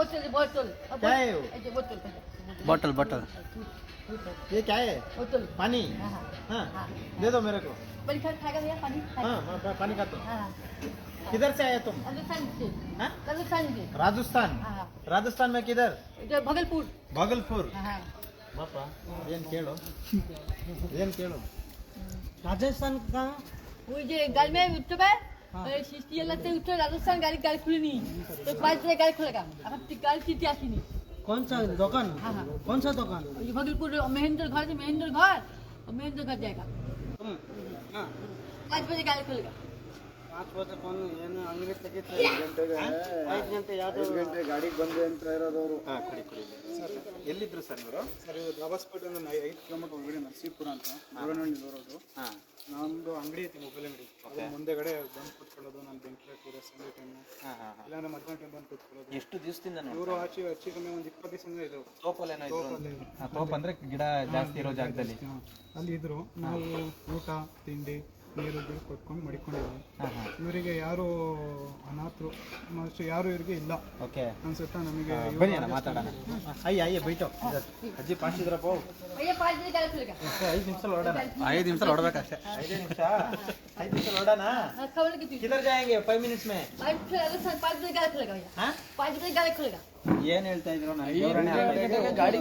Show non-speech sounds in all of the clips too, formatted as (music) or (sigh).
बोतल बोतल क्या है वो? ऐसे बोतल बॉटल बॉटल ये क्या है बोतल पानी हाँ हाँ हाँ हाँ। दे दो मेरे को परीक्षा खाएगा भैया पानी हाँ हाँ पा- पानी का तो हाँ किधर से आया तुम राजस्थान से हाँ? राजस्थान से राजस्थान हाँ हाँ राजस्थान में किधर इधर भगलपुर भागलपुर हाँ हाँ ಬಾಪ ಏನು ಕೇಳು ಏನು ಕೇಳು राजस्थान का वो जो সৃষ্টি এলাকাতে উঠে রাজস্থান গাড়ি গাড়ি খুলে নি। তো পাঁচ দিনে গাড়ি খুলে গাড়ি চিঠি আসিনি। কোন সা দোকান? কোন সা দোকান? ভগলপুর মহেন্দ্র ঘর আছে মহেন্দ্র ঘর। মহেন্দ্র ঘর জায়গা। পাঁচ বাজে গাড়ি খুলে গেলাম ಏನು ಏನು ಅಂಗಡಿ ತೆಗಿತಾರೆ ಗಂಟೆಗೆ ಐದು ಗಂಟೆ ಯಾವ್ದು? ಗಂಟೆ ಗಾಡಿಗೆ ಬಂದೆ ಅಂತ ಇರೋದವರು. ಹಾಂ ಕುಡಿ ಕುಡಿ. ಸರ್ ಎಲ್ಲಿದ್ರು ಸರ್ ಇವರು? ಸರ್ ಇವರು ದಾಬಾಸ್ಪೇಟೆ ಒಂದು ಐದು ಕಿಲೋಮೀಟರ್ ಒಳಗಡೆ ನರಸೀಪುರ ಅಂತ. ಊರನಹಳ್ಳಿ ಬರೋದು ಹಾಂ. ನಮ್ಮದು ಅಂಗಡಿ ಐತಿ ಮೊಬೈಲ್ ಅಂಗಡಿ. ಅದ್ರ ಮುಂದೆಗಡೆ ಬಂದು ಕುತ್ಕೊಳ್ಳೋದು ನಾನು ಬೆಂಕಿ ಕೂರ ಸಂಜೆ ಟೈಮ್ ಇಲ್ಲಾಂದ್ರೆ ಮಧ್ಯಾಹ್ನ ಟೈಮ್ ಬಂದು ಕುತ್ಕೊಳ್ಳೋದು. ಎಷ್ಟು ದಿವಸದಿಂದ ಇವರು ಆಚೆ ಹಚ್ಚಿ ಕಮ್ಮಿ ಒಂದು ಇಪ್ಪತ್ತು ದಿವಸದಿಂದ ಇದು ತೋಪಲ್ಲೇನೋ ತೋಪ್ ಅಂದ್ರೆ ಗಿಡ ಜಾಸ್ತಿ ಇರೋ ಜಾಗದಲ್ಲಿ. ಅಲ್ಲಿ ಇದ್ರು. ನಾವು ಊಟ ತಿಂಡಿ ನೀರು ಗಿಡ ಕೊಟ್ಕೊಂಡು ಮಡಿಕೊಂಡಿದ್ವಿ ಹಾಂ ಹಾಂ ಇವರಿಗೆ ಯಾರು ಅನಾಥರು ಅಷ್ಟು ಯಾರು ಇವರಿಗೆ ಇಲ್ಲ ಓಕೆ ಅನ್ಸುತ್ತಾ ನಮಗೆ ಬನ್ನಿ ಅಣ್ಣ ಮಾತಾಡೋಣ ಅಯ್ಯ ಅಯ್ಯ ಬೈಟು ಅಜ್ಜಿ ಪಾಸ್ ಇದ್ರಪ್ಪ भैया पाँच बजे गाड़ी खुलेगा ಐದು ನಿಮಿಷ ಹೊರಡೋಣ ಐದು ನಿಮಿಷ ಹೊಡ್ಬೇಕಷ್ಟೇ ಐದು ನಿಮಿಷ ಐದು ನಿಮಿಷ ಹೊರಡೋಣ हाँ, खबर की चीज किधर जाएंगे फाइव मिनट्स में पाँच बजे राजस्थान पाँच बजे गाड़ी खुलेगा भैया ಹಾ पाँच बजे गाड़ी खुलेगा ಏನ್ ಹೇಳ್ತಾ ಇದ್ರು ಗಾಡಿ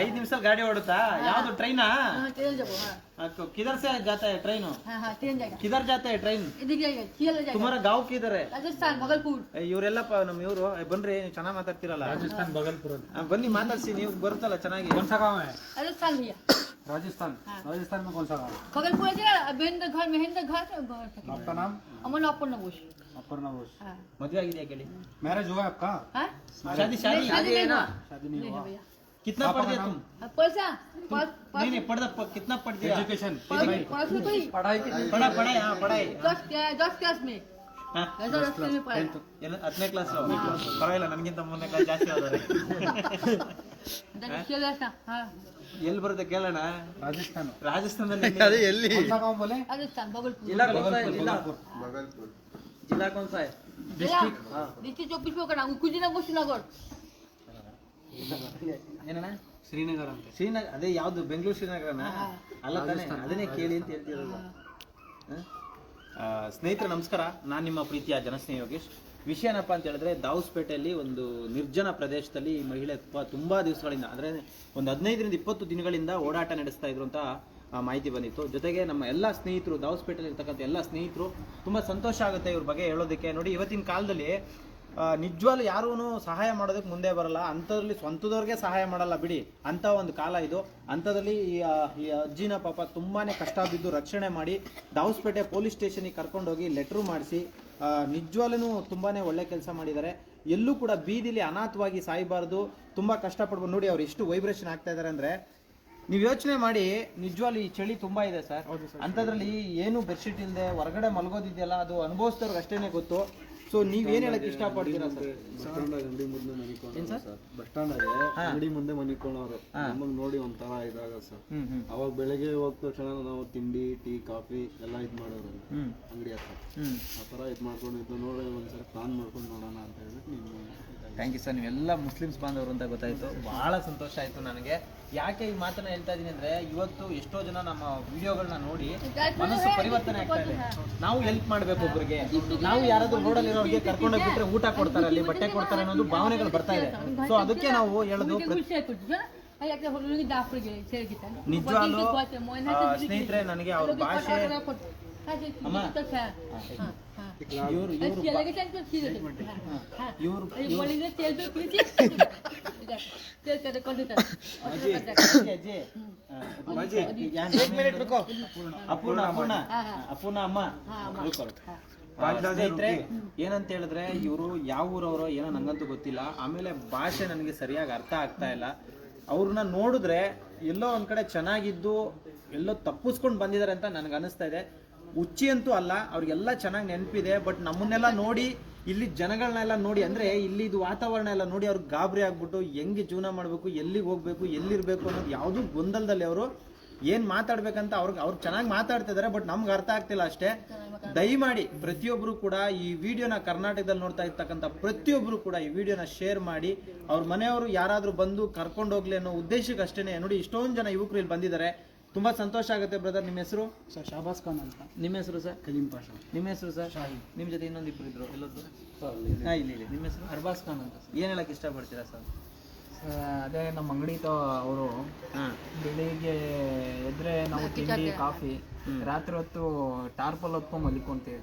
ಐದು ನಿಮಿಷ ಗಾಡಿ ಓಡುತ್ತಾ ಯಾವ್ದು ಟ್ರೈನಾ हाँ ट्रेन जाओ हाँ किधर से जाता है ट्रेन हाँ हाँ ट्रेन जाएगा किधर जाता है ट्रेन इधर जाएगा चियल जाएगा तुम्हारा गाँव किधर है राजस्थान भगलपुर ಇವರೆಲ್ಲಪ್ಪ ನಮ್ಮ ಇವರು ಬನ್ರಿ ನೀವು ಚೆನ್ನಾಗಿ ಮಾತಾಡ್ತಿರಲ್ಲ ರಾಜಸ್ಥಾನ್ ಬಗಲ್ಪುರ ಬನ್ನಿ ಮಾತಾಡ್ಸಿ ನೀವು ಬರುತ್ತಲ್ಲ ಚೆನ್ನಾಗಿ राजस्थान भैया राजस्थान हाँ। राजस्थान में कौन सा गाँव भगलपुर है ना महेंद्र घर महेंद्र घर घर आपका नाम अमन अपूर्ण घोष अपर्णा घोष हाँ ಮದುವೆ ಆಗಿದೆಯಾ ಕೇಳಿ मैरिज हुआ आपका हाँ शादी शादी नहीं, शादी नहीं हुआ शादी नहीं है भैया कितना पापा पढ़ का दिया नाम? तुम हाँ, पैसा पाँच नहीं नहीं पढ़ द- कितना पढ़ दिया एजुकेशन पाँच पाँच में कोई पढ़ाई पढ़ा पढ़ाई हाँ पढ़ाई दस दस क्लास में हाँ ऐसा दस क्लास में पढ़ा ಏನು ಹತ್ತನೇ ಕ್ಲಾಸ್ ಪರವಾಗಿಲ್ಲ ನನಗಿಂತ ಮೂರನೇ ಕ್ಲಾಸ್ ಜಾಸ್ತಿ ಆದ್ರೆ दस क्लास था हाँ ಎಲ್ಲಿ ಬರುತ್ತೆ ಕೇಳೋಣ राजस्थान ರಾಜಸ್ಥಾನದಲ್ಲಿ (laughs) ಎಲ್ಲಿ? कौन सा गाँव बोले राजस्थान भगलपुर जिला कौन सा है जिला भगलपुर जिला कौन सा है डिस्ट्रिक्ट डिस्ट्रिक्ट चौबीस में करना कुजीनगर कुशीनगर ಏನಣ್ಣ श्रीनगर ಅಂತ ಶ್ರೀನಗರ ಅದೇ ಯಾವ್ದು ಬೆಂಗಳೂರು ಶ್ರೀನಗರನ ಹಾ. ಅಲ್ಲ ತಾನೇ ಅದನ್ನೇ ಕೇಳಿ ಅಂತ ಹೇಳ್ತಿರೋದು ಹ? ಆ, ಸ್ನೇಹಿತರೆ ನಮಸ್ಕಾರ ನಾನು ನಿಮ್ಮ ಪ್ರೀತಿಯ ಜನಸ್ನೇಹಿ ಯೋಗೇಶ್ ವಿಷಯ ಏನಪ್ಪ ಅಂತ ಹೇಳಿದ್ರೆ ದಾವಸ್ಪೇಟೆಯಲ್ಲಿ ಒಂದು ನಿರ್ಜನ ಪ್ರದೇಶದಲ್ಲಿ ಈ ಮಹಿಳೆ ತುಂಬಾ ದಿವಸಗಳಿಂದ, ಅಂದ್ರೆ ಒಂದು ಹದಿನೈದರಿಂದ ಇಪ್ಪತ್ತು ದಿನಗಳಿಂದ ಓಡಾಟ ನಡೆಸ್ತಾ ಇದ್ರು ಅಂತ ಮಾಹಿತಿ ಬಂದಿತ್ತು. ಜೊತೆಗೆ ನಮ್ಮ ಎಲ್ಲ ಸ್ನೇಹಿತರು, ದಾವಸ್ಪೇಟೆಯಲ್ಲಿ ಇರ್ತಕ್ಕಂಥ ಎಲ್ಲ ಸ್ನೇಹಿತರು ತುಂಬಾ ಸಂತೋಷ ಆಗುತ್ತೆ ಇವ್ರ ಬಗ್ಗೆ ಹೇಳೋದಕ್ಕೆ. ನೋಡಿ, ಇವತ್ತಿನ ಕಾಲದಲ್ಲಿ ನಿಜವಾಗ್ಲೂ ಯಾರೂ ಸಹಾಯ ಮಾಡೋದಕ್ಕೆ ಮುಂದೆ ಬರಲ್ಲ. ಅಂಥದ್ರಲ್ಲಿ ಸ್ವಂತದವ್ರಿಗೆ ಸಹಾಯ ಮಾಡಲ್ಲ ಬಿಡಿ. ಅಂಥ ಒಂದು ಕಾಲ ಇದು. ಅಂಥದ್ರಲ್ಲಿ ಈ ಅಜ್ಜಿನ ಪಾಪ ತುಂಬಾನೇ ಕಷ್ಟ ಬಿದ್ದು ರಕ್ಷಣೆ ಮಾಡಿ ದಾವಸ್ಪೇಟೆ ಪೊಲೀಸ್ ಸ್ಟೇಷನಿಗೆ ಕರ್ಕೊಂಡೋಗಿ ಲೆಟ್ರು ಮಾಡಿಸಿ ನಿಜವಾಗ್ಲೂ ತುಂಬಾ ಒಳ್ಳೆ ಕೆಲಸ ಮಾಡಿದ್ದಾರೆ. ಎಲ್ಲೂ ಕೂಡ ಬೀದಿಲಿ ಅನಾಥವಾಗಿ ಸಾಯಬಾರ್ದು. ತುಂಬ ಕಷ್ಟಪಡ್ಬೋದು ನೋಡಿ ಅವ್ರು ಎಷ್ಟು ವೈಬ್ರೇಷನ್ ಆಗ್ತಾ ಇದ್ದಾರೆ ಅಂದ್ರೆ ನೀವು ಯೋಚನೆ ಮಾಡಿ ನಿಜವಾಗ್ಲೂ ಈ ಚಳಿ ತುಂಬಾ ಇದೆ ಸರ್. ಅಂಥದ್ರಲ್ಲಿ ಏನು ಬೆಡ್ಶೀಟ್ ಇಲ್ಲದೆ ಹೊರಗಡೆ ಮಲಗೋದಿದೆಯಲ್ಲ ಅದು ಅನುಭವಿಸಿದವ್ರಿಗೆ ಅಷ್ಟೇನೆ ಗೊತ್ತು. ಸೊ ನೀವೇನು ಹೇಳಕ್ ಇಷ್ಟಪಡ್ತೀರಾ ಸರ್? ಬಸ್ ಸ್ಟ್ಯಾಂಡ್ ಅಂಗಡಿ ಮುಂದೆ ಮನಿಕೊಳ್ಳೋರು ಏನ್ ಸರ್? ಬಸ್ ಹಾ. ಅಂಗಡಿ ಮುಂದೆ ಮನಿಕೊಳ್ಳೋರು. ನಮಗೆ ನೋಡಿ ಒಂಥರ ಇದಾಗ ಸರ್. ಅವಾಗ ಬೆಳಗ್ಗೆ ಹೋದ ತಕ್ಷಣ ನಾವು ತಿಂಡಿ ಟೀ ಕಾಫಿ ಎಲ್ಲ ಇದ್ ಮಾಡೋರು. ಅಂಗಡಿ ಹತ್ರ. ಆ ಥರ ಇದು ಮಾಡ್ಕೊಂಡಿದ್ದು ನೋಡಿ ಒಂದ್ಸರಿ ಪ್ಲಾನ್ ಮಾಡ್ಕೊಂಡು ನೋಡೋಣ ಅಂತ ಹೇಳ್ಬಿಟ್ಟು ನಿಮ್ಮ ಥ್ಯಾಂಕ್ ಯು ಸರ್ ನೀವೆಲ್ಲ ಮುಸ್ಲಿಮ್ಸ್ ಬಾಂಧವರು ಅಂತ ಗೊತ್ತಾಯ್ತು. ಬಹಳ ಸಂತೋಷ ಆಯ್ತು ನನಗೆ. ಯಾಕೆ ಈ ಮಾತನ್ನ ಹೇಳ್ತಾ ಇದೀನಿ ಅಂದ್ರೆ ಇವತ್ತು ಎಷ್ಟೋ ಜನ ನಮ್ಮ ವಿಡಿಯೋಗಳನ್ನ ನೋಡಿ ಮನಸ್ಸು ಪರಿವರ್ತನೆ ಆಗ್ತಾ ಇದೆ. ನಾವು ಹೆಲ್ಪ್ ಮಾಡ್ಬೇಕು ಒಬ್ರಿಗೆ. ನಾವು ಯಾರಾದ್ರೂ ರೋಡಲ್ಲಿ ಅವ್ರಿಗೆ ಕರ್ಕೊಂಡು ಬಿಟ್ರೆ ಊಟ ಕೊಡ್ತಾರೆ ಅಲ್ಲಿ ಬಟ್ಟೆ ಕೊಡ್ತಾರೆ ಅನ್ನೋದು ಭಾವನೆಗಳು ಬರ್ತಾ ಇದೆ. ಸೊ ಅದಕ್ಕೆ ನಾವು ಹೇಳೋದು ನಿಜವಾಗ್ಲೂ ಸ್ನೇಹಿತರೆ ನನಗೆ ಅವ್ರ ಭಾಷೆ ಇವ್ರು ಇವ್ರು ಅಜ್ಜಿ ಅಪೂರ್ಣ ಅಮ್ಮ. ಸ್ನೇಹಿತರೆ ಏನಂತ ಹೇಳಿದ್ರೆ ಇವರು ಯಾವ ಊರವರು ಏನೋ ನಂಗಂತೂ ಗೊತ್ತಿಲ್ಲ. ಆಮೇಲೆ ಭಾಷೆ ನನಗೆ ಸರಿಯಾಗಿ ಅರ್ಥ ಆಗ್ತಾ ಇಲ್ಲ. ಅವ್ರನ್ನ ನೋಡಿದ್ರೆ ಎಲ್ಲೋ ಒಂದ್ ಕಡೆ ಚೆನ್ನಾಗಿದ್ದು ಎಲ್ಲೋ ತಪ್ಪಿಸ್ಕೊಂಡು ಬಂದಿದ್ದಾರೆ ಅಂತ ನನಗೆ ಅನಿಸ್ತಾ ಇದೆ. ಹುಚ್ಚಿ ಅಂತೂ ಅಲ್ಲ ಅವ್ರಿಗೆಲ್ಲ ಚೆನ್ನಾಗಿ ನೆನಪಿದೆ ಬಟ್ ನಮ್ಮನ್ನೆಲ್ಲ ನೋಡಿ ಇಲ್ಲಿ ಜನಗಳನ್ನೆಲ್ಲ ನೋಡಿ ಅಂದ್ರೆ ಇಲ್ಲಿ ಇದು ವಾತಾವರಣ ಎಲ್ಲ ನೋಡಿ ಅವ್ರಿಗೆ ಗಾಬರಿ ಆಗ್ಬಿಟ್ಟು ಹೆಂಗೆ ಜೀವನ ಮಾಡಬೇಕು ಎಲ್ಲಿಗೆ ಹೋಗ್ಬೇಕು ಎಲ್ಲಿರ್ಬೇಕು ಅನ್ನೋದು ಯಾವುದು ಗೊಂದಲದಲ್ಲಿ ಅವರು ಏನ್ ಮಾತಾಡ್ಬೇಕಂತ ಅವ್ರಿಗೆ ಅವ್ರು ಚೆನ್ನಾಗಿ ಮಾತಾಡ್ತಿದ್ದಾರೆ ಬಟ್ ನಮ್ಗೆ ಅರ್ಥ ಆಗ್ತಿಲ್ಲ ಅಷ್ಟೇ. ದಯಮಾಡಿ ಪ್ರತಿಯೊಬ್ಬರು ಕೂಡ ಈ ವಿಡಿಯೋನ ಕರ್ನಾಟಕದಲ್ಲಿ ನೋಡ್ತಾ ಇರ್ತಕ್ಕಂಥ ಪ್ರತಿಯೊಬ್ಬರು ಕೂಡ ಈ ವಿಡಿಯೋನ ಶೇರ್ ಮಾಡಿ ಅವ್ರ ಮನೆಯವರು ಯಾರಾದರೂ ಬಂದು ಕರ್ಕೊಂಡು ಹೋಗ್ಲಿ ಅನ್ನೋ ಉದ್ದೇಶಕ್ಕೆ ಅಷ್ಟೇ ನೋಡಿ ಇಷ್ಟೊಂದು ಜನ ಯುವಕರು ಇಲ್ಲಿ ಬಂದಿದ್ದಾರೆ ತುಂಬಾ ಸಂತೋಷ ಆಗುತ್ತೆ ಬ್ರದರ್ ನಿಮ್ಮ ಹೆಸರು? ಸರ್ ಶಾಬಾಸ್ ಖಾನ್ ಅಂತ. ನಿಮ್ಮ ಹೆಸರು ಸರ್? ಕಲೀಂ ಪಾಷ. ನಿಮ್ಮ ಹೆಸರು ಸರ್? ನಿಮ್ಮ ಜೊತೆ ಇನ್ನೊಂದು ಇಬ್ಬರು ಇದ್ರು ಇಲ್ಲಿ. ಇಲ್ಲಿ ನಿಮ್ಮ ಹೆಸರು? ಅರ್ಬಾಸ್ ಖಾನ್ ಅಂತ ಏನು ಹೇಳಕ್ಕೆ ಇಷ್ಟಪಡ್ತೀರಾ ಸರ್? ಅದೇ ನಮ್ಮ ಅಂಗಡಿ ಅವರು ಬೆಳಿಗ್ಗೆ ಎದ್ರೆ ನಾವು ತಿಂಡಿ ಕಾಫಿ ರಾತ್ರಿ ಹೊತ್ತು ಟಾರ್ಪಲ್ ಹೊತ್ಕೊಂಡ್ ಮಲಿಕೊಂತೀವಿ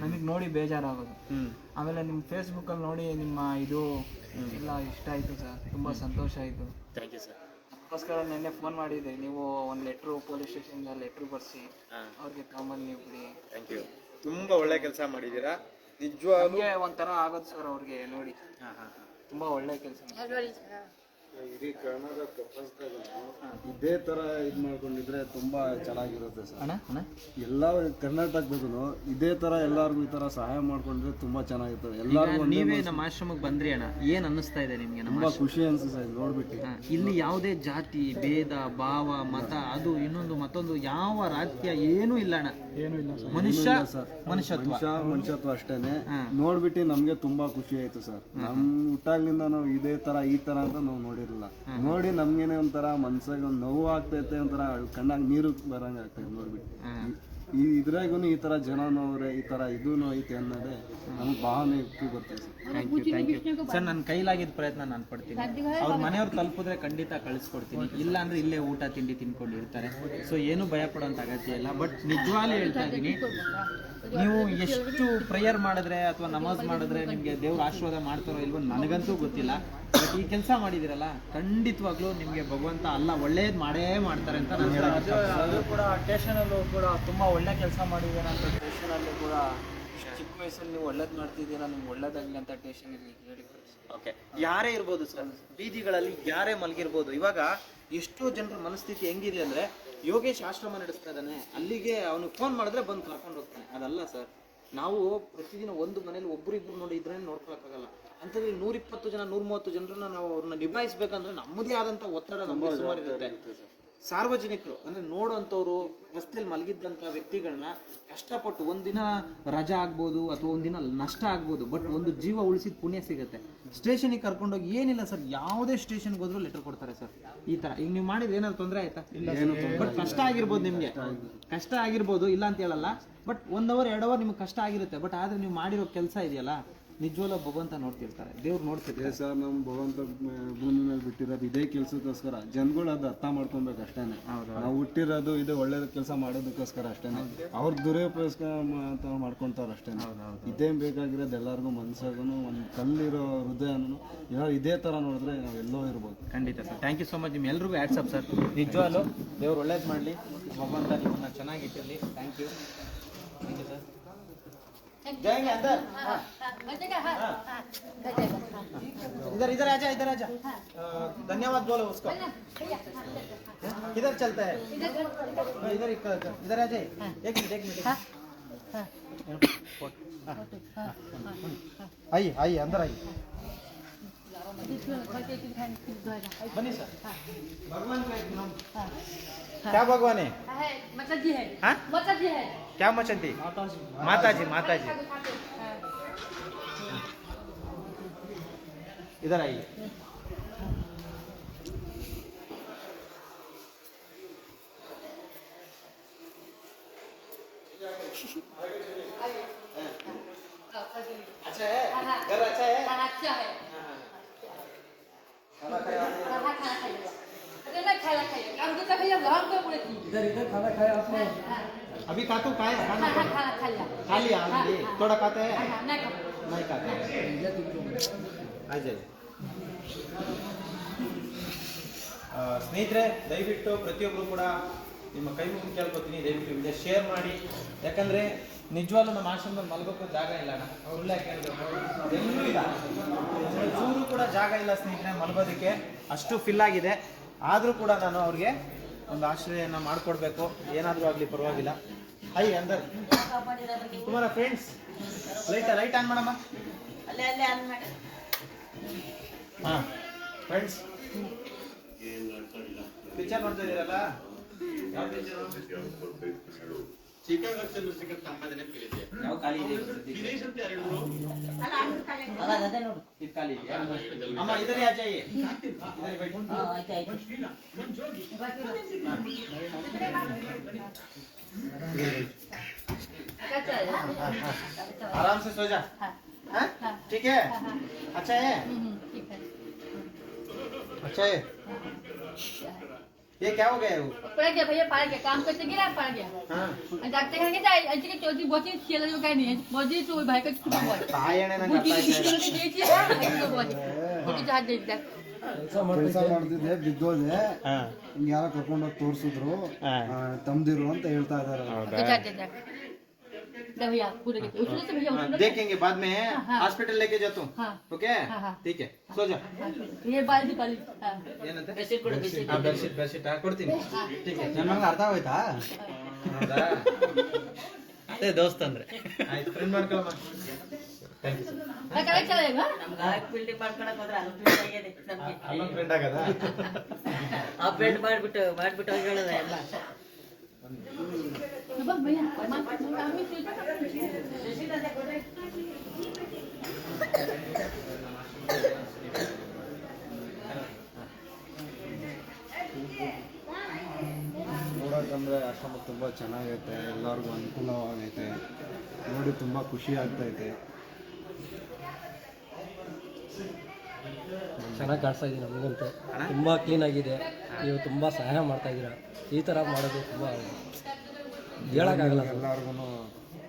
ನಮಗೆ ನೋಡಿ ಬೇಜಾರಾಗೋದು. ಹ್ಮ್. ಆಮೇಲೆ ನಿಮ್ಮ ಫೇಸ್ಬುಕ್ಕಲ್ಲಿ ನೋಡಿ ನಿಮ್ಮ ಇದು ಎಲ್ಲ ಇಷ್ಟ ಆಯ್ತು ಸರ್. ತುಂಬಾ ಸಂತೋಷ ಆಯ್ತು. Thank you sir. ಅದಕ್ಕೋಸ್ಕರ ನಿನ್ನೆ ಫೋನ್ ಮಾಡಿದ್ದೆ. ನೀವು ಒಂದು ಲೆಟ್ರು ಪೊಲೀಸ್ ಸ್ಟೇಷನ್ ಲೆಟ್ರು ಬರ್ಸಿ. ಅವ್ರಿಗೆ ತಗೊಂಬಂದು ನೀವು ಬಿಡಿ. Thank you. ತುಂಬಾ ಒಳ್ಳೆ ಕೆಲಸ ಮಾಡಿದ್ದೀರಾ. ನಿಜವಾಗ್ಲೂ ನಮಗೆ ಒಂಥರ ಆಗೋದು ಸರ್ ಅವ್ರಿಗೆ ನೋಡಿ. ಹಾ ಹಾ. ತುಂಬ ಒಳ್ಳೆ ಕೆಲಸ ಇಡೀ ಕರ್ನಾಟಕ ಪ್ರಪಂಚದಾಗ ಇದೇ ತರ ಇದ್ ಮಾಡ್ಕೊಂಡಿದ್ರೆ ತುಂಬಾ ಚೆನ್ನಾಗಿರುತ್ತೆ ಸರ್. ಅಣ್ಣ ಅಣ್ಣ? ಎಲ್ಲ ಕರ್ನಾಟಕದಾಗೂ ಇದೇ ತರ ಎಲ್ಲಾರ್ಗು ಈ ತರ ಸಹಾಯ ಮಾಡ್ಕೊಂಡ್ರೆ ತುಂಬಾ ಚೆನ್ನಾಗಿರ್ತದೆ. ಎಲ್ಲಾರ್ಗು ನೀವೇ ನಮ್ಮ ಆಶ್ರಮಕ್ಕೆ ಬಂದ್ರಿ ಅಣ್ಣ. ಏನ್ ಅನ್ನಿಸ್ತಾ ಇದೆ ನಿಮ್ಗೆ ತುಂಬಾ ಖುಷಿ ಅನ್ಸುತ್ತೆ ಸರ್ ನೋಡ್ಬಿಟ್ಟು. ಇಲ್ಲಿ ಯಾವುದೇ ಜಾತಿ ಭೇದ ಭಾವ ಮತ ಅದು ಇನ್ನೊಂದು ಮತ್ತೊಂದು ಯಾವ ರಾಜ್ಯ ಏನೂ ಇಲ್ಲ ಅಣ್ಣ. ಏನು ಇಲ್ಲ ಸರ್. ಮನುಷ್ಯ ಮನುಷ್ಯತ್ವ. ಮನುಷ್ಯ ಮನುಷ್ಯತ್ವ ಅಷ್ಟೇನೆ. ನೋಡ್ಬಿಟ್ಟು ನಮ್ಗೆ ತುಂಬಾ ಖುಷಿ ಆಯ್ತು ಸರ್. ನಮ್ ಹುಟ್ಟಾಗ್ಲಿಂದ ನಾವು ಇದೇ ತರ ಈ ತರ ಅಂತ ನಾವು ನೋಡಿರಲಿಲ್ಲ. ನೋಡಿ ನಮ್ಗೇನೆ ಒಂಥರ ಮನ್ಸಾಗ ಒಂದು ನೋವು ಆಗ್ತೈತೆ, ಒಂಥರ ಕಣ್ಣಾಗ ನೀರು ಬರಂಗ ಆಗ್ತೈತೆ ನೋಡ್ಬಿಟ್ಟು. ಈ ಇದ್ರಾಗೂ ಈ ತರ ಜನನೂ ಅವ್ರೆ ಈ ತರ ಇದೂನು ಐತೆ ಅನ್ನೋದೇ ನಮ್ಗೆ ಭಾವನೆ ಇಟ್ಟು ಬರ್ತದೆ sir thank you thank you sir ನನ್ನ ಕೈಲಾಗಿದ್ದ ಪ್ರಯತ್ನ ನಾನು ಪಡ್ತೀನಿ. ಅವ್ರ ಮನೆಯವ್ರು ತಲುಪಿದ್ರೆ ಖಂಡಿತ ಕಳಿಸ್ಕೊಡ್ತೀನಿ. ಇಲ್ಲ ಅಂದ್ರೆ ಇಲ್ಲೇ ಊಟ, ತಿಂಡಿ ತಿನ್ಕೊಂಡಿರ್ತಾರೆ. ಸೊ ಏನು ಭಯ ಪಡೋಂತ ಅಗತ್ಯ ಇಲ್ಲ. ಬಟ್ ನಿಜವಾಗ್ಲೂ ಹೇಳ್ತಾ ಇದ್ದೀನಿ ನೀವು ಎಷ್ಟು ಪ್ರೇಯರ್ ಮಾಡಿದ್ರೆ ಅಥವಾ ನಮಾಜ್ ಮಾಡಿದ್ರೆ ನಿಮಗೆ ದೇವ್ರ ಆಶೀರ್ವಾದ ಮಾಡ್ತಾರೋ ಇಲ್ವೋ ನನಗಂತೂ ಗೊತ್ತಿಲ್ಲ. ಬಟ್ ಈ ಕೆಲಸ ಮಾಡಿದಿರಲ್ಲ ಖಂಡಿತವಾಗ್ಲೂ ನಿಮಗೆ ಭಗವಂತ ಅಲ್ಲ ಒಳ್ಳೇದು ಮಾಡೇ ಮಾಡ್ತಾರೆ ಅಂತ ನಾನು ಹೇಳೋದು ಅದು ಕೂಡ ಟೇಷನಲ್ಲೂ ಕೂಡ ತುಂಬ ಒಳ್ಳೆ ಕೆಲಸ ಮಾಡಿದ್ದೀರಾ ಅಂತ ಟೇಷನಲ್ಲೂ ಕೂಡ ಚಿಕ್ಕ ವಯಸ್ಸಲ್ಲಿ ನೀವು ಒಳ್ಳೇದು ಮಾಡ್ತಿದ್ದೀರಾ ನಿಮ್ಗೆ ಒಳ್ಳೇದಾಗಲಿ ಅಂತ ಟೇಷನಲ್ಲಿ ಹೇಳಿ ಓಕೆ ಯಾರೇ ಇರ್ಬೋದು ಸರ್ ಬೀದಿಗಳಲ್ಲಿ ಯಾರೇ ಮಲಗಿರ್ಬೋದು ಇವಾಗ ಎಷ್ಟೋ ಜನರ ಮನಸ್ಥಿತಿ ಹೆಂಗಿದೆ ಅಂದ್ರೆ ಯೋಗೇಶ್ ಆಶ್ರಮ ನಡೆಸ್ತಾ ಇದ್ದಾನೆ ಅಲ್ಲಿಗೆ ಅವನು ಫೋನ್ ಮಾಡಿದ್ರೆ ಬಂದು ಕರ್ಕೊಂಡು ಹೋಗ್ತಾನೆ. ಅದಲ್ಲ ಸರ್ ನಾವು ಪ್ರತಿದಿನ ಒಂದು ಮನೇಲಿ ಒಬ್ಬರು ಇಬ್ಬರು ನೋಡಿ ಇದ್ರೆ ನೋಡ್ಕೊಳಕ್ಕಾಗಲ್ಲ. ಅಂತಂದ್ರೆ ನೂರಿಪ್ಪತ್ತು ಜನ ನೂರ ಮೂವತ್ತು ಜನರನ್ನ ನಾವು ಅವ್ರನ್ನ ನಿಭಾಯಿಸ್ಬೇಕಂದ್ರೆ ನಮ್ಮದೇ ಆದಂತ ಒತ್ತಡ ನಮ್ಮ ಸುಮಾರು ಇರುತ್ತೆ ಸಾರ್ವಜನಿಕರು ಅಂದ್ರೆ ನೋಡುವಂಥವ್ರು ರಸ್ತೆಯಲ್ಲಿ ಮಲಗಿದ್ದಂಥ ವ್ಯಕ್ತಿಗಳನ್ನ ಕಷ್ಟಪಟ್ಟು ಒಂದಿನ ರಜಾ ಆಗ್ಬೋದು ಅಥವಾ ಒಂದಿನ ನಷ್ಟ ಆಗ್ಬೋದು ಬಟ್ ಒಂದು ಜೀವ ಉಳಿಸಿದ ಪುಣ್ಯ ಸಿಗುತ್ತೆ. ಸ್ಟೇಷನಿಗೆ ಕರ್ಕೊಂಡೋಗಿ ಏನಿಲ್ಲ ಸರ್ ಯಾವುದೇ ಸ್ಟೇಷನ್ಗೆ ಹೋದ್ರೂ ಲೆಟರ್ ಕೊಡ್ತಾರೆ ಸರ್ ಈ ತರ. ಈಗ ನೀವು ಮಾಡಿದ್ರೆ ಏನಾದ್ರು ತೊಂದರೆ ಆಯ್ತಾ? ಬಟ್ ಕಷ್ಟ ಆಗಿರ್ಬೋದು ನಿಮ್ಗೆ. ಕಷ್ಟ ಆಗಿರ್ಬೋದು ಇಲ್ಲ ಅಂತ ಹೇಳಲ್ಲ ಬಟ್ ಒಂದ್ ಅವರ್ ಎರಡು ಅವರ್ ನಿಮ್ಗೆ ಕಷ್ಟ ಆಗಿರುತ್ತೆ. ಬಟ್ ಆದ್ರೆ ನೀವು ಮಾಡಿರೋ ಕೆಲಸ ಇದೆಯಲ್ಲ ನಿಜವಲ್ಲ ಭಗವಂತ ನೋಡ್ತಿರ್ತಾರೆ ದೇವ್ರು ನೋಡ್ತಿರ್ತಾರೆ. ಇದೇ ಸರ್ ನಮ್ಮ ಭಗವಂತ ಭೂಮಿ ಮೇಲೆ ಬಿಟ್ಟಿರೋದು ಇದೇ ಕೆಲಸಕ್ಕೋಸ್ಕರ. ಜನಗಳು ಅದು ಅರ್ಥ ಮಾಡ್ಕೊಬೇಕು ಅಷ್ಟೇ ನಾವು ಹುಟ್ಟಿರೋದು ಇದು ಒಳ್ಳೇದು ಕೆಲಸ ಮಾಡೋದಕ್ಕೋಸ್ಕರ ಅಷ್ಟೇ ಅವ್ರ ದುರುಪಯೋಗ ಅಂತ ಮಾಡ್ಕೊಂತಾರ ಅಷ್ಟೇ ಇದೇ ಬೇಕಾಗಿರೋದು ಎಲ್ಲರಿಗೂ ಮನ್ಸಾಗೂ ಒಂದು ಕಲ್ಲಿರೋ ಹೃದಯನೂ ಯಾರು ಇದೇ ತರ ನೋಡಿದ್ರೆ ನಾವು ಎಲ್ಲೋ ಇರ್ಬೋದು. ಖಂಡಿತ sir. Thank you so much ನಿಮ್ಮ ಎಲ್ರಿಗೂ ಆ್ಯಡ್ಸಪ್ ಸರ್ ನಿಜವಾಗ್ಲು ದೇವ್ರು ಒಳ್ಳೇದು ಮಾಡಲಿ. ಭಗವಂತ ನಿಮ್ಮನ್ನ ಚೆನ್ನಾಗಿಟ್ಟಿರಲಿ thank you thank you sir जाएँगे अंदर। इधर इधर आजा इधर आजा धन्यवाद बोलो उसको। किधर चलता है? हाँ, इधर इधर इधर। आ जाए एक मिनट एक मिनट। आइए आइए अंदर आइए। बनी सर। भगवान का एक नाम। क्या भगवान है? मतलब जी है। हाँ? मतलब जी है। क्या मचंती? माता जी माता जी इधर आइए। खाना खा लिया खा लिया ऑलरेडी थोड़ा खाते हाँ, हैं हाँ, नहीं खा नहीं खाते ಆ जाइए ಆ, ಸ್ನೇಹಿತರೆ ದಯವಿಟ್ಟು ಪ್ರತಿಯೊಬ್ಬರು ಕೂಡ ನಿಮ್ಮ ಕೈ ಮುಗಿದು ಕೇಳ್ಕೊತೀನಿ ದಯವಿಟ್ಟು ವಿಡಿಯೋ ಶೇರ್ ಮಾಡಿ ಯಾಕಂದ್ರೆ ನಿಜವಾಗ್ಲೂ ನಮ್ಮ ಆಶ್ರಮದಲ್ಲಿ ಮಲಗೋಕ್ಕೂ ಜಾಗ ಇಲ್ಲ ಅಣ್ಣ ಅವ್ರೆಲ್ಲ ಕೇಳಬೇಕು ಎಲ್ಲೂ ಇಲ್ಲ ಚೂರು ಕೂಡ ಜಾಗ ಇಲ್ಲ ಸ್ನೇಹಿತರೆ ಮಲಗೋದಕ್ಕೆ ಅಷ್ಟು ಫಿಲ್ ಆಗಿದೆ ಆದರೂ ಕೂಡ ನಾನು ಅವ್ರಿಗೆ ಒಂದು ಆಶ್ರಯನ ಮಾಡಿಕೊಡ್ಬೇಕು ಏನಾದರೂ ಆಗಲಿ ಪರವಾಗಿಲ್ಲ ಹೈ ಅಂದರ್ Kumara friends light light on ಮಾಡಮ್ಮ ಅಲ್ಲೇ ಅಲ್ಲೇ ಆನ್ ಮಾಡಿ ಹಾಂ ಫ್ರೆಂಡ್ಸ್ ಪಿಕ್ಚರ್ ನೋಡ್ತಾ ಇದ್ದೀರಲ್ಲ? ಯಾವ ಪಿಕ್ಚರ್ ಚಿಕಾಗೋದಲ್ಲಿ ಸಿಗುತ್ತೆ ಖಾಲಿ ಇದೆ ಅಂತ ಯಾರು ಅಲ್ಲ ನೋಡು. ಇದು ಖಾಲಿ ಇದೆ. ಅಮ್ಮ आराम से सो जा। हाँ? ठीक है? अच्छा है? अच्छा है? ये क्या हो गया वो? पड़ गया भैया पड़ गया। काम करते गिरा पड़ गया। हाँ। डॉक्टर कहने के जाए अच्छी के चोटी ही खेल जो कहीं नहीं? बोची तो भाई का छुपा हुआ है। काय ने ना करता तो है बहुत बोची। बहुत बोची तो चाह दे ಕೆಲಸ ಮಾಡ್ತಿದ್ದೆ ಬಿದ್ದೋದೆ ಹಾ ಹಿಂಗೆ ಯಾರೋ ಕರ್ಕೊಂಡೋಗಿ ತೋರಿಸಿದ್ರು ಹಾ. ತಮ್ದಿರು ಅಂತ ಹೇಳ್ತಾ ಇದಾರೆ तिच्या हात द्यायची दे भैया पूरे घेते उचलू से भैया हाँ, उचलू देखेंगे बाद में हाँ। हॉस्पिटल लेके जाता हूँ हाँ ओके हाँ, हाँ। ठीक है सो जा ये बाल्टी बाल्टी हाँ ಏನಂತೆ बेडशीट ಕೊಡು बेडशीट ಹಾ ಬೆಡ್ಶೀಟ್ ಬೆಡ್ಶೀಟ್ ಕೊಡ್ತೀನಿ ठीक है ನನಗೆ ಅರ್ಥ ಆಗೋಯ್ತಾ ಹೌದಾ ಅದೇ ದೋಸ್ತ್ ಅಂದ್ರೆ ಆಯ್ತು ಫ್ರೆಂಡ್ ಮಾಡ್ಕೊಳಮ್ಮ ಅಪ್ಡೇಟ್ ಮಾಡ್ಬಿಟ್ಟು ಮಾಡ್ಬಿಟ್ಟು ಹೋಗಿರೋದ ಎಲ್ಲ. ನೋಡೋಕ್ಕಂದ್ರೆ ಅಷ್ಟೊಂದು ತುಂಬ ಚೆನ್ನಾಗೈತೆ ಎಲ್ಲರಿಗೂ ಅನುಕೂಲವಾಗೈತೆ. ನೋಡಿ ತುಂಬ ಖುಷಿ ಆಗ್ತೈತೆ. ಚೆನ್ನಾಗಿ ಕಾಣಿಸ್ತಾ ಇದೆ ನಮಗಂತೂ. ತುಂಬ ಕ್ಲೀನ್ ಆಗಿದೆ. ನೀವು ತುಂಬ ಸಹಾಯ ಮಾಡ್ತಾ ಇದ್ದೀರಾ ಈ ಥರ ಮಾಡೋದು ತುಂಬ ಹೇಳೋಕ್ಕಾಗಲ್ಲ. ಎಲ್ಲರಿಗೂ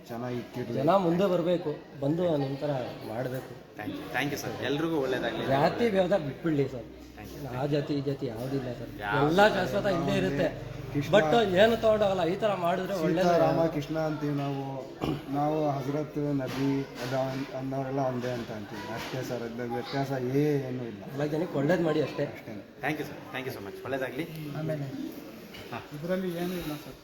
ಚೆನ್ನಾಗಿ ಜನ ಮುಂದೆ ಬರಬೇಕು. ಬಂದು ನಿಮ್ಮ ಥರ ಮಾಡಬೇಕು. Thank you thank you sir ಎಲ್ರಿಗೂ ಒಳ್ಳೇದಾಗಲಿ. ಜಾತಿ ಭೇದ ಬಿಟ್ಬಿಡ್ಲಿ ಸರ್ ಆ ಜಾತಿ ಈ ಜಾತಿ ಯಾವುದಿಲ್ಲ ಸರ್ ಎಲ್ಲ ಶಾಶ್ವತ ಇಲ್ಲೇ ಇರುತ್ತೆ. ಬಟ್ ಏನು ತಗೊಂಡೋಗಲ್ಲ. ಈ ಥರ ಮಾಡಿದ್ರೆ ಒಳ್ಳೆ ರಾಮಕೃಷ್ಣ ಕೃಷ್ಣ ಅಂತೀವಿ ನಾವು. ನಾವು ಹಜರತ್ ನಬಿ ಅದ ಅನ್ನೋರೆಲ್ಲ ಒಂದೇ ಅಂತ ಅಂತೀವಿ. ಅಷ್ಟೇ ಸರ್ ಅದ್ರ ವ್ಯತ್ಯಾಸ ಏನೂ ಇಲ್ಲ. ಎಲ್ಲ ಜನಕ್ಕೆ ಒಳ್ಳೇದು ಮಾಡಿ ಅಷ್ಟೇ. ಅಷ್ಟೇ. Thank you sir thank you so much ಒಳ್ಳೇದಾಗಲಿ. ಆಮೇಲೆ ಇದರಲ್ಲಿ ಏನೂ ಇಲ್ಲ ಸರ್.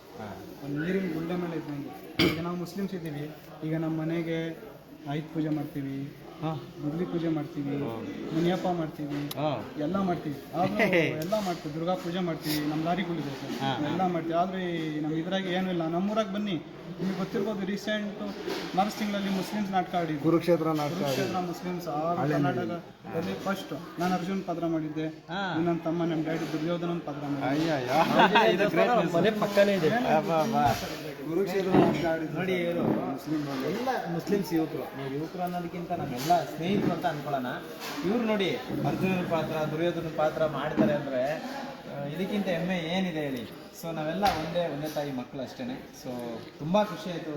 ಒಂದು ನೀರಿನ ಗುಂಡೆ ಮೇಲೆ ಇದ್ದಂಗೆ. ಈಗ ನಾವು ಮುಸ್ಲಿಮ್ಸ್ ಇದ್ದೀವಿ. ಈಗ ನಮ್ಮ ಮನೆಗೆ ಆಯುಧ ಪೂಜೆ ಮಾಡ್ತೀವಿ. ಗುದ್ಲಿ ಪೂಜೆ ಮಾಡ್ತೀವಿ ಮುನಿಯಪ್ಪ ಮಾಡ್ತೀವಿ ಎಲ್ಲ ಮಾಡ್ತೀವಿ. (laughs) ಎಲ್ಲ ಮಾಡ್ತೀವಿ ದುರ್ಗಾ ಪೂಜೆ ಮಾಡ್ತೀವಿ ನಮ್ಮ ಲಾರಿಗಳಿದೆ ಸರ್ ಎಲ್ಲ ಮಾಡ್ತೀವಿ. ಆದರೆ ನಮ್ಮ ಇದ್ರಾಗ ಏನೂ ಇಲ್ಲ. ನಮ್ಮೂರಾಗ ಬನ್ನಿ. ನಿಮಗೆ ಗೊತ್ತಿರ್ಬೋದು ರೀಸೆಂಟು ಮಾರ್ಚ್ ತಿಂಗಳಲ್ಲಿ ಮುಸ್ಲಿಮ್ಸ್ ನಾಟಕ ಆಡಿದ್ವಿ ಕುರುಕ್ಷೇತ್ರ ನಾಟಕ ಕುರುಕ್ಷೇತ್ರ ಮುಸ್ಲಿಮ್ಸ್ ಆ ಕರ್ನಾಟಕದಲ್ಲಿ ಫಸ್ಟ್ ನಾನು ಅರ್ಜುನ್ ಪಾತ್ರ ಮಾಡಿದ್ದೆ. ನನ್ನ ತಮ್ಮ ನಮ್ಮ ಡ್ಯಾಡಿ ದುರ್ಯೋಧನ ಪಾತ್ರ ಮಾಡಿದ್ದೆ. (laughs) ಮನೆ ಪಕ್ಕನೇ ಇದೆ. ಕುರುಕ್ಷೇತ್ರ ನೋಡಿ ಇವರು ಎಲ್ಲ ಮುಸ್ಲಿಮ್ಸ್ ಯುವಕರು. ನೀವು ಯುವಕರು ಅನ್ನೋದಕ್ಕಿಂತ ನಮ್ಮೆಲ್ಲ ಸ್ನೇಹಿತರು ಅಂತ ಅನ್ಕೊಳ್ಳೋಣ. ಇವ್ರು ನೋಡಿ ಅರ್ಜುನನ ಪಾತ್ರ ದುರ್ಯೋಧನ ಪಾತ್ರ ಮಾಡ್ತಾರೆ ಅಂದರೆ ಇದಕ್ಕಿಂತ ಹೆಮ್ಮೆ ಏನಿದೆ ಹೇಳಿ. ಸೊ ನಾವೆಲ್ಲ ಒಂದೇ ಒಂದೇ ತಾಯಿ ಮಕ್ಕಳು ಅಷ್ಟೇ ಸೊ ತುಂಬ ಖುಷಿ ಆಯಿತು.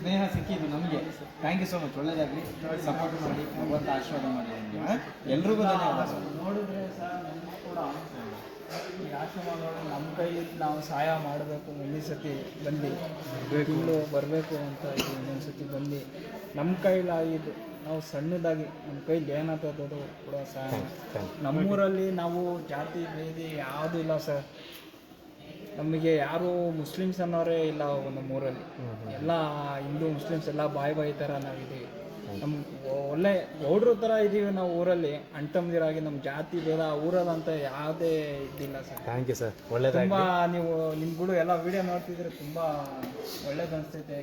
ಸ್ನೇಹ ಸಿಕ್ಕಿದ್ದು ನಮಗೆ. ಥ್ಯಾಂಕ್ ಯು ಸೊ ಮಚ್ ಒಳ್ಳೇದಾಗಲಿ. ಸಪೋರ್ಟ್ ಮಾಡಿ ಭಗವಂತ ಆಶೀರ್ವಾದ ಮಾಡಿ ನಿಮಗೆ ಎಲ್ರಿಗೂ ಧನ್ಯವಾದ ಸರ್ ನೋಡಿದ್ರೆ ಸರ್ ನಮಗೂ ಕೂಡ ಈ ಮಾಡೋಣ ನಮ್ಮ ಕೈಲಿ ನಾವು ಸಹಾಯ ಮಾಡಬೇಕು ಮುಂದಿನ ಸತಿ ಬಂದು ತಿಂಗಳು ಬರಬೇಕು ಅಂತ ಇನ್ನೊಂದು ಸತಿ ಬಂದು ನಮ್ಮ ಕೈಲಾಗಿದ್ದು ನಾವು ಸಣ್ಣದಾಗಿ ನಮ್ಮ ಕೈಲಿ ಏನಾಗ್ತದೋ ಕೂಡ ಸಹಾಯ ನಮ್ಮೂರಲ್ಲಿ ನಾವು ಜಾತಿ ಭೇದಿ ಯಾವುದೂ ಇಲ್ಲ ಸರ್. ನಮಗೆ ಯಾರು ಮುಸ್ಲಿಮ್ಸ್ ಅನ್ನೋರೇ ಇಲ್ಲ ನಮ್ಮೂರಲ್ಲಿ ಎಲ್ಲ ಹಿಂದೂ ಮುಸ್ಲಿಮ್ಸ್ ಎಲ್ಲ ಬಾಯ್ ಬಾಯ್ ಥರ ನಾವಿದ್ದೀವಿ. ನಮ್ಮ ಒಳ್ಳೆ ಗೌಡ್ರ ಥರ ಇದ್ದೀವಿ ನಾವು ಊರಲ್ಲಿ. ಅಣ್ತಂದಿರಾಗಿ ನಮ್ಮ ಜಾತಿ ಭೇದ ಊರಲ್ಲಿ ಅಂತ ಯಾವುದೇ ಇದಿಲ್ಲ ಸರ್. Thank you sir. ತುಂಬ ತುಂಬಾ ನೀವು ನಿಮ್ಗಳು ಎಲ್ಲ ವಿಡಿಯೋ ನೋಡ್ತಿದ್ರೆ ತುಂಬ ಒಳ್ಳೇದು ಅನಿಸ್ತೈತೆ.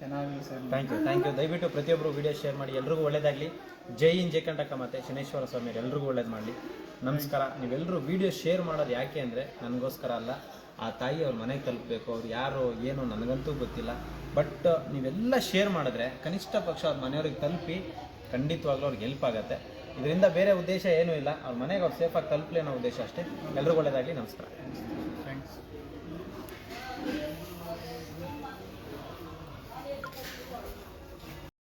ಚೆನ್ನಾಗಿ sir. Thank you thank you. ದಯವಿಟ್ಟು ಪ್ರತಿಯೊಬ್ಬರು ವಿಡಿಯೋ ಶೇರ್ ಮಾಡಿ. ಎಲ್ರಿಗೂ ಒಳ್ಳೇದಾಗಲಿ. ಜೈ ಇನ್ ಜೈ ಕಂಟಕ ಮತ್ತೆ ಶನೇಶ್ವರ ಸ್ವಾಮಿ ಎಲ್ರಿಗೂ ಒಳ್ಳೇದು ಮಾಡಲಿ. ನಮಸ್ಕಾರ. ನೀವೆಲ್ಲರೂ ವಿಡಿಯೋ ಶೇರ್ ಮಾಡೋದು ಯಾಕೆ ಅಂದರೆ ನನಗೋಸ್ಕರ ಅಲ್ಲ. ಆ ತಾಯಿ ಅವ್ರ ಮನೆಗೆ ತಲುಪಬೇಕು. ಅವ್ರು ಯಾರು ಏನು ನನಗಂತೂ ಗೊತ್ತಿಲ್ಲ. ಬಟ್ ನೀವೆಲ್ಲ ಶೇರ್ ಮಾಡಿದ್ರೆ ಕನಿಷ್ಠ ಪಕ್ಷ ಅವ್ರ ಮನೆಯವ್ರಿಗೆ ತಲುಪಿ ಖಂಡಿತವಾಗ್ಲೂ ಅವ್ರಿಗೆ ಹೆಲ್ಪ್ ಆಗುತ್ತೆ. ಇದರಿಂದ ಬೇರೆ ಉದ್ದೇಶ ಏನೂ ಇಲ್ಲ. ಅವ್ರ ಮನೆಗೆ ಅವ್ರು ಸೇಫಾಗಿ ತಲುಪಲಿ ಅನ್ನೋ ಉದ್ದೇಶ ಅಷ್ಟೇ. ಎಲ್ರಿಗೂ ಒಳ್ಳೇದಾಗಲಿ. ನಮಸ್ಕಾರ. ಥ್ಯಾಂಕ್ಸ್